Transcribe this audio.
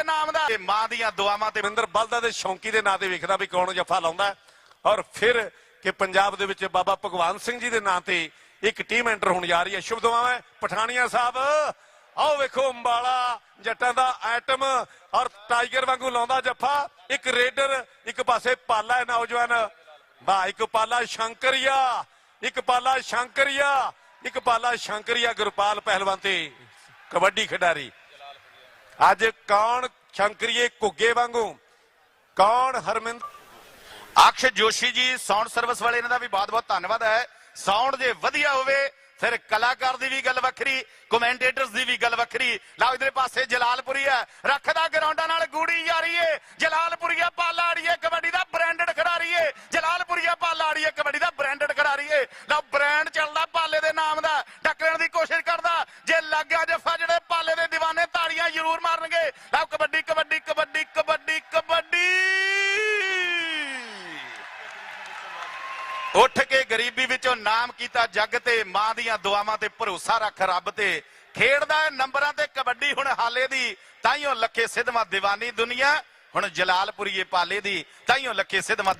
ਦੇ ਨਾਮ ਦਾ। ਇਹ ਮਾਂ ਦੀਆਂ ਦੁਆਵਾਂ ਤੇ ਮਨਿੰਦਰ ਬਲਦਾ ਦੇ ਸ਼ੌਂਕੀ ਦੇ ਨਾਂ ਤੇ ਵੇਖਦਾ ਵੀ ਕੌਣ ਜੱਫਾ ਲਾਉਂਦਾ ਔਰ ਫਿਰ ਕਿ ਪੰਜਾਬ ਦੇ ਵਿੱਚ ਬਾਬਾ ਭਗਵਾਨ ਸਿੰਘ ਜੀ ਦੇ ਨਾਂ ਤੇ ਇੱਕ ਟੀਮ ਐਂਟਰ ਹੋਣ ਜਾ ਰਹੀ ਹੈ। ਸ਼ੁਭ ਦੁਆਵਾਂ ਪਠਾਨੀਆਂ ਸਾਹਿਬ। ਆਓ ਵੇਖੋ ਅੰਬਾਲਾ, ਜੱਟਾਂ ਦਾ ਐਟਮ ਔਰ ਟਾਈਗਰ ਵਾਂਗੂ ਲਾਉਂਦਾ ਜੱਫਾ। ਇੱਕ ਰੇਡਰ, ਇੱਕ ਪਾਸੇ ਪਾਲਾ ਹੈ ਨੌਜਵਾਨ। ਬਾ, ਇੱਕ ਪਾਲਾ ਸ਼ੰਕਰੀਆ, ਇੱਕ ਪਾਲਾ ਸ਼ੰਕਰੀਆ, ਇੱਕ ਪਾਲਾ ਸ਼ੰਕਰੀਆ ਗੁਰਪਾਲ ਪਹਿਲਵਾਨ ਤੇ ਕਬੱਡੀ ਖਿਡਾਰੀ। ਅੱਜ ਕੌਣ ਸ਼ੰਕਰੀਏ ਘੁੱਗੇ ਵਾਂਗੂ? ਕੌਣ ਹਰਮਿੰਦਰ ਅਕਸ਼ ਜੋਸ਼ੀ ਜੀ, ਸਾਊਂਡ ਸਰਵਿਸ ਵਾਲੇ, ਇਹਨਾਂ ਦਾ ਵੀ ਬਹੁਤ-ਬਹੁਤ ਧੰਨਵਾਦ ਹੈ। ਸਾਊਂਡ ਜੇ ਵਧੀਆ ਹੋਵੇ, ਫਿਰ ਕਲਾਕਾਰ ਦੀ ਵੀ ਗੱਲ ਵੱਖਰੀ ਕਮੈਂਟੇਟਰਸ ਦੀ ਵੀ ਗੱਲ ਵੱਖਰੀ। ਲਓ ਇਧਰੇ ਪਾਸੇ ਜਲਾਲਪੁਰੀ ਹੈ। ਰੱਖਦਾ ਗਰਾਊਂਡਾਂ ਨਾਲ ਗੂੜੀ ਯਾਰੀ ਏ ਜਲਾਲਪੁਰੀਆ ਪਾਲਾੜੀਏ, ਕਬੱਡੀ ਦਾ ਬ੍ਰਾਂਡਡ ਖਿਡਾਰੀਏ। ਏ ਜਲਾਲਪੁਰੀਆ ਪਾਲਾੜੀਏ, ਕਬੱਡੀ ਦਾ ਬ੍ਰਾਂਡਡ ਖਿਡਾਰੀਏ। ਏ ਲਓ ਬ੍ਰਾਂਡ ਚੱਲਦਾ ਪਾਲੇ ਦੇ ਨਾਮ ਦਾ। ਟੱਕਰਨ ਦੀ ਕੋਸ਼ਿਸ਼ ਕਰਦਾ। ਜੇ ਲੱਗ ਗਿਆ ਜੱਫਾ, ਜਿਹੜੇ ਪਾਲੇ ਤਾੜੀਆਂ ਜ਼ਰੂਰ ਮਾਰਨਗੇ। ਲਓ ਕਬੱਡੀ ਕਬੱਡੀ ਕਬੱਡੀ ਕਬੱਡੀ ਕਬੱਡੀ। ਉੱਠ ਕੇ ਗਰੀਬੀ ਵਿੱਚੋਂ ਨਾਮ ਕੀਤਾ ਜੱਗ ਤੇ ਮਾਂ ਦੀਆਂ ਦੁਆਵਾਂ ਤੇ ਭਰੋਸਾ ਰੱਖ ਰੱਬ ਤੇ। ਖੇਡਦਾ ਹੈ ਨੰਬਰਾਂ ਤੇ ਕਬੱਡੀ ਹੁਣ ਹਾਲੇ ਦੀ। ਤਾਈਓ ਲੱਖੇ ਸਿਧਵਾ ਦੀਵਾਨੀ ਦੁਨੀਆ, ਹੁਣ ਜਲਾਲਪੁਰੀਏ ਪਾਲੇ ਦੀ। ਤਾਈਓ ਲੱਖੇ ਸਿਧਵਾ